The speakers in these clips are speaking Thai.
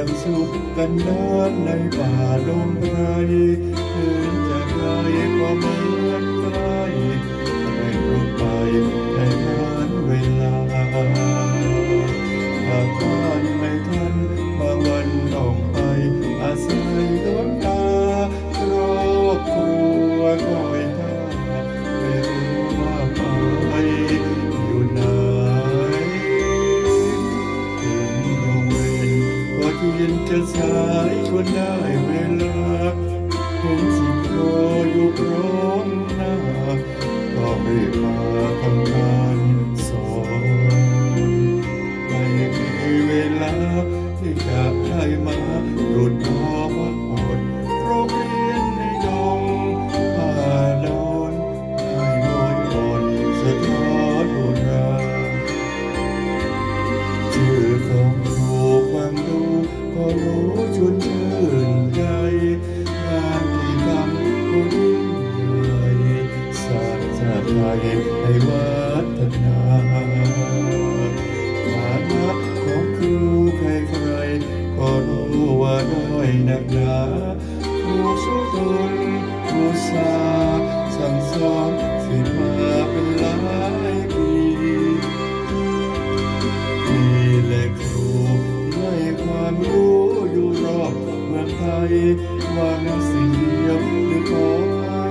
จังสุขกันนานในป่าดงไกเคืนจะไกลกว่าเมืองไกลายชวนได้เวลาเห็นสิ่รออยู่พร้อมหน้าก็รีบมาทำการสอนไม่มีเวลาที่จะได้มาหลุดพอว่าอดโรงเรียนในดงป่าดอนให้ลอยอ่อนสะท้อนโบราชื่อของครูฟังดูก็รู้ หนักหนาครูสุดนครูสาสั่งสอนสิมาเป็นหลายปีนี่แหละครูให้ความรู้อยู่รอบเมืองไทยหวังสิ่งเดียวคือขอให้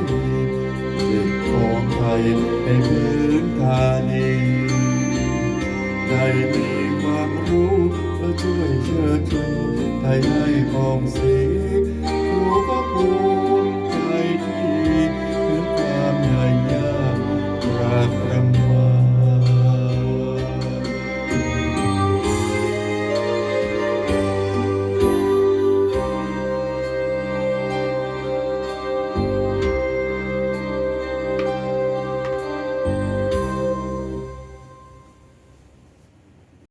เด็กของไทยในพื้นฐานนี้ได้มีความรู้ ช่วยเชิดชูไทยให้ผ่องสี